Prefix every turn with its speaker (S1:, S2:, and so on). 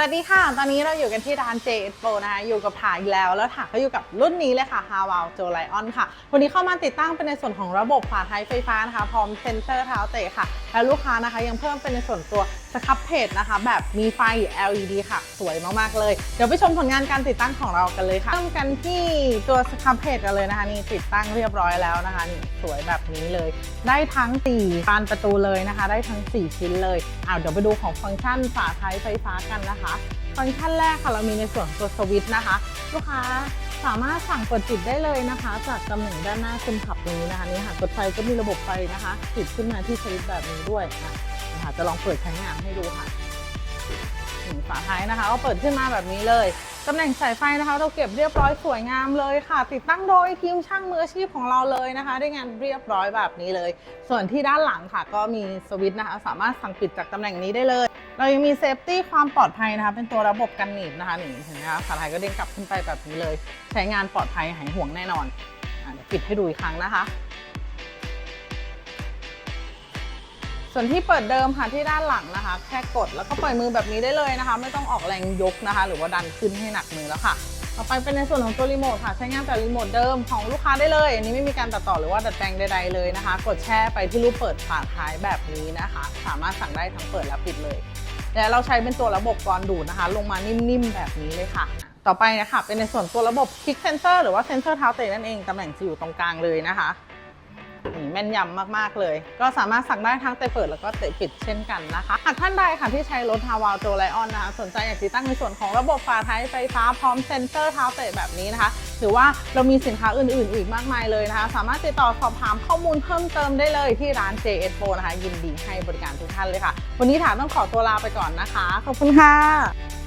S1: สวัสดีค่ะ ตอนนี้เราอยู่กันที่ร้าน J จโปนะคะอยู่กับถาอีกแล้ว แล้วถาก็อยู่กับรุ่นนี้เลยค่ะ h a w a l j o l i o n ค่ะ วันนี้เข้ามาติดตั้งเป็นในส่วนของระบบฝาท้ายไฟฟ้านะคะ พร้อมเซ็นเซอร์เท้าเตะค่ะ แล้วลูกค้านะคะยังเพิ่มเป็นในส่วนตัวสครับเพจนะคะ แบบมีไฟ LED ค่ะ สวยมาก ๆ เลย เดี๋ยวไปชมผลงานการติดตั้งของเรากันเลยค่ะ เริ่มกันที่ตัวสครับเพจกันเลยนะคะ นี่ติดตั้งเรียบร้อยแล้วนะคะนี่สวยแบบนี้เลย ได้ทั้ง4บานประตูเลยนะคะ ได้ทั้ง 4 ชิ้นเลยอ้าวเดี๋ยวไปดูของฟังก์ชันฝาท้ายไฟฟ้ากันนะคะฟังก์ชันแรกค่ะเรามีในส่วนตัวสวิตช์นะคะ ลูกค้าสามารถสั่งเปิดปิดได้เลยนะคะ จากตำแหน่งด้านหน้าคนขับตรงนี้นะคะนี่ค่ะกดไฟก็มีระบบไฟนะคะ ติดขึ้นมาที่สวิตช์แบบนี้ด้วยนะ คะจะลองเปิดใช้งานให้ดูค่ะถึงฝาท้ายนะคะก็เปิดขึ้นมาแบบนี้เลยตำแหน่งสายไฟนะคะ เราเก็บเรียบร้อยสวยงามเลยค่ะ ติดตั้งโดยทีมช่างมืออาชีพของเราเลยนะคะ ได้งานเรียบร้อยแบบนี้เลย ส่วนที่ด้านหลังค่ะ ก็มีสวิตช์นะคะ สามารถสั่งปิดจากตำแหน่งนี้ได้เลย เรายังมีเซฟตี้ความปลอดภัยนะคะ เป็นตัวระบบกันหนีบนะคะนี่เห็นไหมคะฝาท้ายก็เด้งกลับขึ้นไปแบบนี้เลย ใช้งานปลอดภัยหายห่วงแน่นอนอเดี๋ยวปิดให้ดูอีกครั้งนะคะ ส่วนที่เปิดเดิมค่ะที่ด้านหลังนะคะ แค่กดแล้วก็ปล่อยมือแบบนี้ได้เลยนะคะ ไม่ต้องออกแรงยกนะคะ หรือว่าดันขึ้นให้หนักมือแล้วค่ะต่อไปเป็นในส่วนของตัวรีโมทค่ะ ใช้งานแต่รีโมทเดิมของลูกค้าได้เลยอันนี้ไม่มีการตัดต่อหรือว่าดัดแปลงใดๆเลยนะคะ กดแช่ไปที่รูปเปิดฝาท้ายแบบนี้นะคะ สามารถสั่งได้ทั้งเปิดและปิดเลยและเราใช้เป็นตัวระบบกรดูดนะคะ ลงมานิ่มๆแบบนี้เลยค่ะ ต่อไปนะคะเป็นในส่วนตัวระบบคลิกเซนเซอร์หรือว่าเซนเซอร์เท้าเตะนั่นเองตำแหน่งจะอยู่ตรงกลางเลยนะคะ ม่นยำมากๆเลย ก็สามารถสั่งได้ทั้งเตะเปิดแล้วก็เตะปิดเช่นกันนะคะ หากท่านใดค่ะที่ใช้รถฮาวาโจไลออนนะคะสนใจอยากติดตั้งในส่วนของระบบฝาท้ายไฟฟ้าพร้อมเซนเซอร์เท้าเตะแบบนี้นะคะหรือว่าเรามีสินค้าอื่นๆ อีกมากมายเลยนะคะ สามารถติดต่อสอบถามข้อมูลเพิ่มเติมได้เลยที่ร้าน JS Pro นะคะ ยินดีให้บริการทุกท่านเลยค่ะ วันนี้ถามต้องขอตัวลาไปก่อนนะคะ ขอบคุณค่ะ